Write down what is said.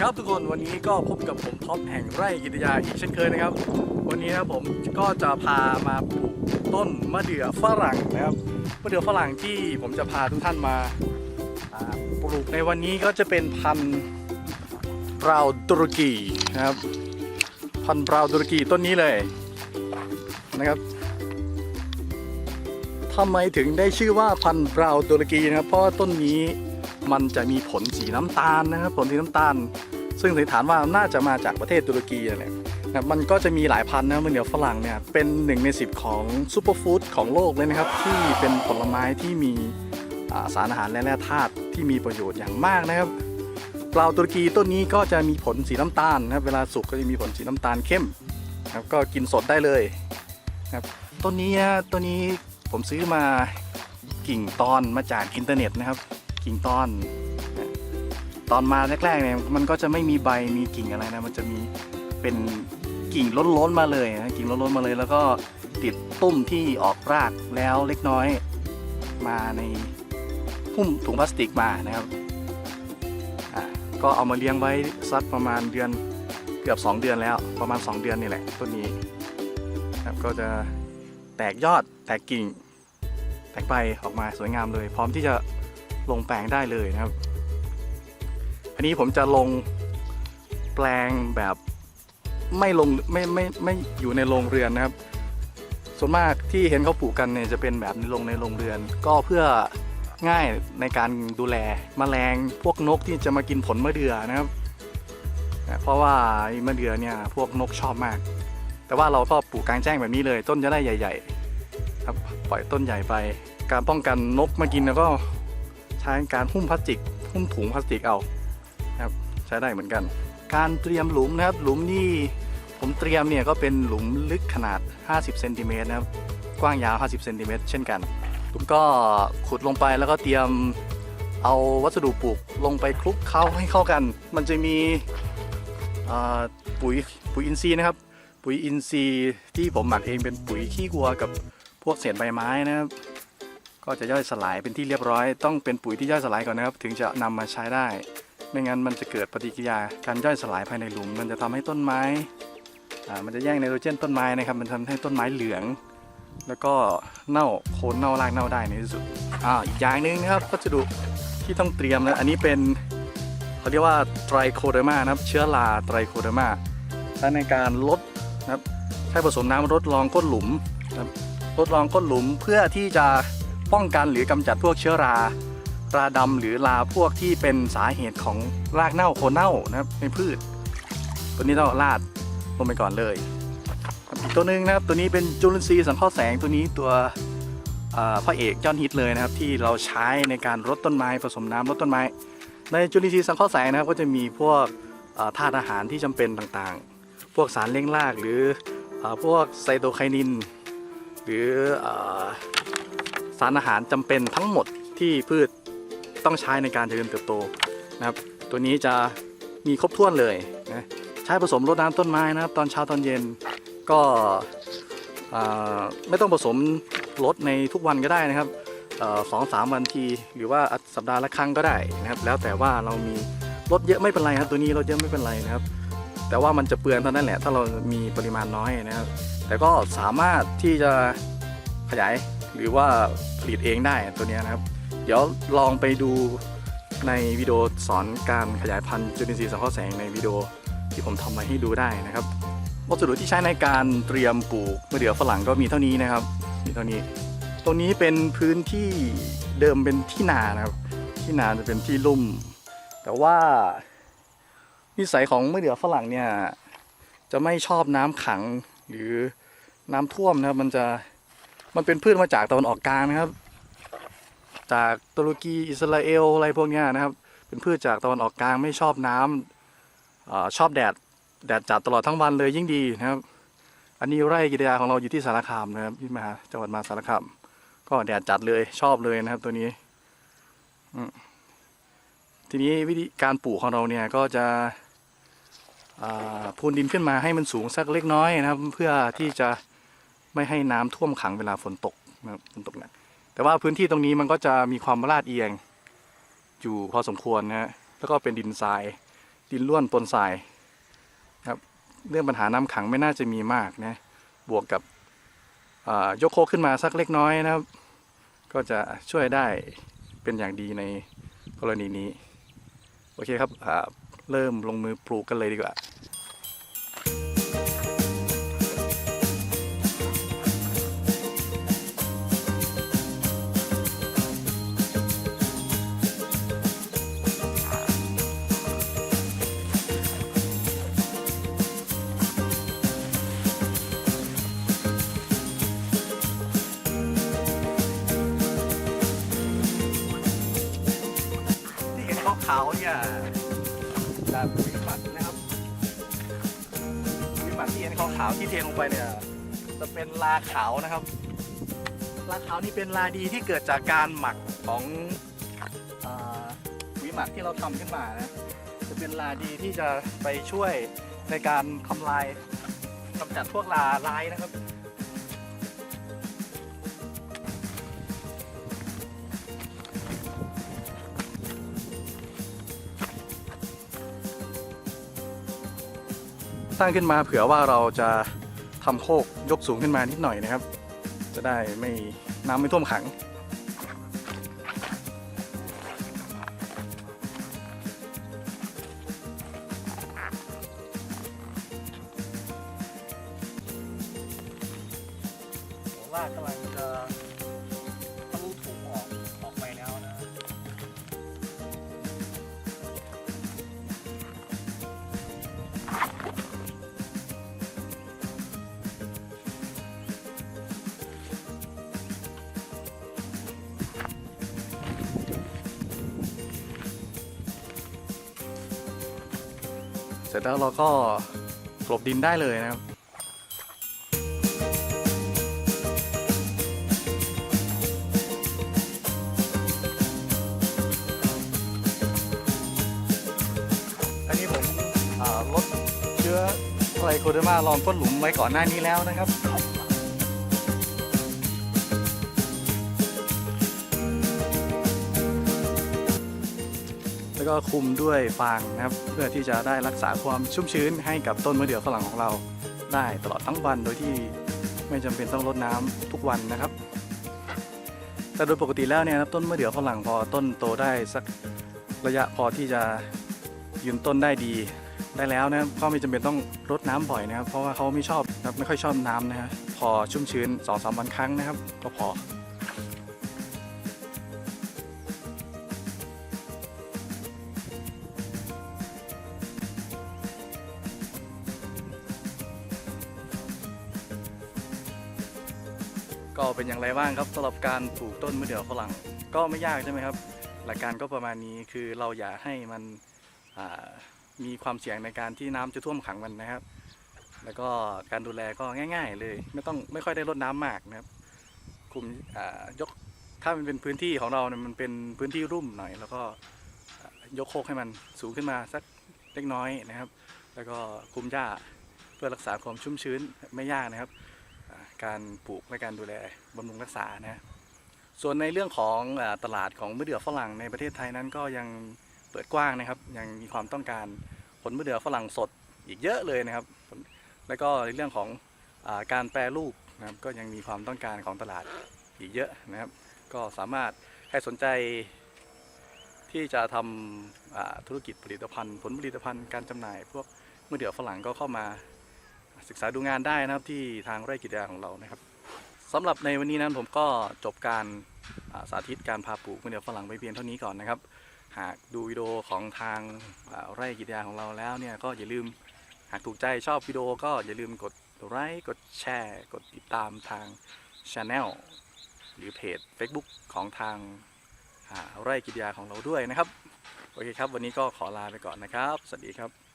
ครับทุกคนวันนี้ก็พบกับผมท็อปแห่งไร่กิตยาอีกเช่นเคยนะครับ วันนี้นะผมก็จะพามาปลูกต้นมะเดื่อฝรั่งนะครับมะเดื่อฝรั่งที่ผมจะพาทุกท่านมาปลูกในวันนี้ก็จะเป็นพันธุ์บราวตุรกีนะครับ พันธุ์บราวตุรกีต้นนี้เลยนะครับทำไมถึงได้ชื่อว่าพันธุ์บราวตุรกีนะครับเพราะว่าต้นนี้ มันจะมีผลสีน้ำตาลนะครับผลสีน้ำตาล ซึ่งสันนิษฐานว่าน่าจะมาจากประเทศตุรกีนั่นแหละนะครับมันก็จะมีหลายพันนะมะเหนียวฝรั่งเนี่ยเป็นหนึ่งในสิบของซูเปอร์ฟู้ดของโลกเลยนะครับ ที่เป็นผลไม้ที่มีสารอาหารและแร่ธาตุที่มีประโยชน์อย่างมากนะครับเปล่าตุรกีต้นนี้ก็จะมีผลสีน้ำตาลนะครับเวลาสุกก็จะมีผลสีน้ำตาลเข้มนะครับก็กินสดได้เลยนะครับต้นนี้ฮะต้นนี้ผมซื้อมากิ่งตอนมาจากอินเทอร์เน็ตนะครับ กิ่งตอน ตอนมาแรกๆเนี่ยมันก็จะไม่มีใบมีกิ่งอะไรนะ มันจะมีเป็นกิ่งล้นๆมาเลยนะกิ่งล้นๆมาเลย แล้วก็ติดตุ้มที่ออกรากแล้วเล็กน้อย มาในหุ้มถุงพลาสติกมานะครับก็เอามาเลี้ยงไว้สักประมาณเดือนเกือบ 2 เดือนแล้วประมาณ 2 เดือนนี่แหละต้นนี้ครับก็จะแตกยอดแตกกิ่ง แตกใบออกมาสวยงามเลย พร้อมที่จะ ลงแปลงได้เลยนะครับ อันนี้ผมจะลงแปลงแบบไม่ลงไม่ไม่ไม่อยู่ในโรงเรือนนะครับ ส่วนมากที่เห็นเขาปลูกกันเนี่ยจะเป็นแบบลงในโรงเรือน ก็เพื่อง่ายในการดูแลมแมลงพวกนกที่จะมากินผลมะเดื่อนะครับนะเพราะว่ามะเดื่อเนี่ยพวกนกชอบมาก แต่ว่าเราก็ปลูกกลางแจ้งแบบนี้เลย ต้นจะได้ใหญ่ ๆ ครับปล่อยต้นใหญ่ไป การป้องกันนกมากินแล้วก็ ช้การหุ้มพลาสติก หุ้มถุงพลาสติกเอานะครับใช้ได้เหมือนกัน การเตรียมหลุมนะครับหลุมนี่ผมเตรียมเนี่ยก็เป็นหลุมลึกขนาด 50เซนติเมตรนะครับกว้างยาว 50เซนติเมตรเช่นกันผมก็ขุดลงไปแล้วก็เตรียมเอาวัสดุปลูกลงไปคลุกเคล้าให้เข้ากัน มันจะมีปุ๋ยปุ๋ยอินทรีย์นะครับ ปุ๋ยอินทรีย์ที่ผมหมักเองเป็นปุ๋ยขี้วัวกับพวกเศษใบไม้นะครับ ก็จะย่อยสลายเป็นที่เรียบร้อย ต้องเป็นปุ๋ยที่ย่อยสลายก่อนนะครับ ถึงจะนำมาใช้ได้ ไม่งั้นมันจะเกิดปฏิกิริยาการย่อยสลายภายในหลุม มันจะทำให้ต้นไม้มันจะแย่งไนโตรเจนต้นไม้นะครับ มันทำให้ต้นไม้เหลือง แล้วก็เน่าโคนเน่ารากเน่าได้ในที่สุดอ่าอีกอย่างหนึ่งนะครับวัสดุที่ต้องเตรียมนะอันนี้เป็นเขาเรียกว่าไตรโคเดอร์มานะครับ เชื้อราไตรโคเดอร์มาใช้ในการลดนะครับใช้ผสมน้ำลดรองก้นหลุมนะครับลดรองก้นหลุมเพื่อที่จะ ป้องกันหรือกำจัดพวกเชื้อรา ราดำหรือราพวกที่เป็นสาเหตุของรากเน่าโคนเน่านะครับในพืช ตัวนี้ต้องราดลงไปก่อนเลยตัวหนึ่งนะครับตัวนี้เป็นจุลินทรีย์สังเคราะห์แสงตัวนี้ตัวอ่าพระเอกยอดฮิตเลยนะครับที่เราใช้ในการรดต้นไม้ผสมน้ำรดต้นไม้ ในจุลินทรีย์สังเคราะห์แสงนะครับก็จะมีพวกธาตุอาหารที่จำเป็นต่างๆ พวกสารเร่งรากหรืออพวกไซโตไคนิน หรืออ สารอาหารจำเป็นทั้งหมดที่พืชต้องใช้ในการเจริญเติบโตนะครับ ตัวนี้จะมีครบถ้วนเลยนะใช้ผสมรดน้ำต้นไม้นะครับตอนเช้าตอนเย็นก็ไม่ต้องผสมรดในทุกวันก็ได้นะครับสองสามวันทีหรือว่าสัปดาห์ละครั้งก็ได้นะครับ แล้วแต่ว่าเรามีรถเยอะไม่เป็นไรครับ ตัวนี้รถเยอะไม่เป็นไรนะครับ แต่ว่ามันจะเปลืองเท่านั้นแหละ ถ้าเรามีปริมาณน้อยนะครับ แต่ก็สามารถที่จะขยาย หรือว่าผลิตเองได้ตัวนี้นะครับ เดี๋ยวลองไปดูในวิดีโอสอนการขยายพันธุ์จุลินทรีย์สังเคราะห์แสงในวิดีโอที่ผมทำมาให้ดูได้นะครับวัสดุที่ใช้ในการเตรียมปลูกมะเดื่อฝรั่งก็มีเท่านี้นะครับ มีเท่านี้ ตรงนี้เป็นพื้นที่เดิมเป็นที่นานะครับ ที่นาจะเป็นที่ลุ่ม แต่ว่านิสัยของมะเดื่อฝรั่งเนี่ยจะไม่ชอบน้ำขังหรือน้ำท่วมนะครับมันจะ มันเป็นพืชมาจากตะวันออกกลางนะครับ จากตุรกีอิสราเอลอะไรพวกนี้นะครับ เป็นพืชจากตะวันออกกลางไม่ชอบน้ำอชอบแดดแดดจัดตลอดทั้งวันเลยยิ่งดีนะครับ อันนี้ไร่กิตยาของเราอยู่ที่สารคามนะครับที่มหาจังหวัดมหาสารคามก็แดดจัดเลยชอบเลยนะครับตัวนี้ทีนี้วิธีการปลูกของเราเนี่ยก็จะพูนดินขึ้นมาให้มันสูงสักเล็กน้อยนะครับ เพื่อที่จะ ไม่ให้น้ำท่วมขังเวลาฝนตกนะครับฝนตกหนักแต่ว่าพื้นที่ตรงนี้มันก็จะมีความลาดเอียง อยู่พอสมควรนะฮะแล้วก็เป็นดินทรายดินร่วนปนทรายครับเรื่องปัญหาน้ำขังไม่น่าจะมีมากนะบวกกับยกโคกขึ้นมาสักเล็กน้อยนะครับ ก็จะช่วยได้เป็นอย่างดีในกรณีนี้ โอเคครับเริ่มลงมือปลูกกันเลยดีกว่า ขาวเนี่ยจากปุ๋ยหมักนะครับปุ๋ยหมักที่เห็นขาวๆที่เทลงไปเนี่ย จะเป็นลาขาวนะครับ ลาขาวนี่เป็นลาดีที่เกิดจากการหมักของอาปุ๋ยหมักที่เราทำขึ้นมานะ จะเป็นลาดีที่จะไปช่วยในการทำลายกำจัดพวกลาร้ายนะครับ สร้างขึ้นมาเผื่อว่าเราจะทำโคกยกสูงขึ้นมานิดหน่อยนะครับ จะได้ไม่น้ำไม่ท่วมขังลากกำลังจะ ร็จแล้วเราก็กลบดินได้เลยนะครับอันนี้ผมลดเชื้อไทรโคเดอร์มาลองต้นหลุมไว้ก่อนหน้านี้แล้วนะครับ แล้วก็คลุมด้วยฟางนะครับ เพื่อที่จะได้รักษาความชุ่มชื้นให้กับต้นมะเดื่อฝรั่งของเรา ได้ตลอดทั้งวันโดยที่ไม่จำเป็นต้องรดน้ำทุกวันนะครับ แต่โดยปกติแล้วเนี่ยนะครับต้นมะเดื่อฝรั่งพอต้นโตได้สักระยะพอที่จะยืนต้นได้ดีได้แล้วนะก็ไม่จำเป็นต้องรดน้ำบ่อยนะครับ เพราะว่าเขาไม่ชอบไม่ค่อยชอบน้ำนะฮะพอชุ่มชื้น2อสวันครั้งนะครับ ก็พอ ก็เป็นอย่างไรบ้างครับสำหรับการปลูกต้นมะเดื่อฝรั่ง ก็ไม่ยากใช่ไหมครับ หลักการก็ประมาณนี้คือเราอย่าให้มันมีความเสี่ยงในการที่น้ำจะท่วมขังมันนะครับ แล้วก็การดูแลก็ง่าย ๆ เลย ไม่ต้องไม่ค่อยได้รดน้ำมากนะครับคุมยกถ้ามันเป็นพื้นที่ของเราเนี่ยมันเป็นพื้นที่รุ่มหน่อย แล้วก็ยกโคกให้มันสูงขึ้นมาสักเล็กน้อยนะครับ แล้วก็คุมหญ้าเพื่อรักษาความชุ่มชื้นไม่ยากนะครับ การปลูกและการดูแลบำรุงรักษานะส่วนในเรื่องของตลาดของมะเดื่อฝรั่งในประเทศไทยนั้นก็ยังเปิดกว้างนะครับ ยังมีความต้องการผลมะเดื่อฝรั่งสดอีกเยอะเลยนะครับ แล้วก็ในเรื่องของอการแปรรูปนะครับก็ยังมีความต้องการของตลาดอีกเยอะนะครับ ก็สามารถใครสนใจที่จะทำธุรกิจผลิตภัณฑ์ ผลผลิตภัณฑ์การจำหน่าย พวกมะเดื่อฝรั่งก็เข้ามา ศึกษาดูงานได้นะครับที่ทางไร่กิจยาของเรานะครับสำหรับในวันนี้นั้นผมก็จบการาสาธิตการพาปลูกมะเดื่อฝรั่งไปเพียงเท่านี้ก่อนนะครับ หากดูวิดีโอของทางาไร่กิจยาของเราแล้วเนี่ยก็อย่าลืมหากถูกใจชอบวิดีโอก็อย่าลืมกดไลค์กดแชร์ กดติดตามทางช anel หรือเพจ Facebook ของทางาไร่กิจยาของเราด้วยนะครับ โอเคครับ วันนี้ก็ขอลาไปก่อนนะครับ สวัสดีครับ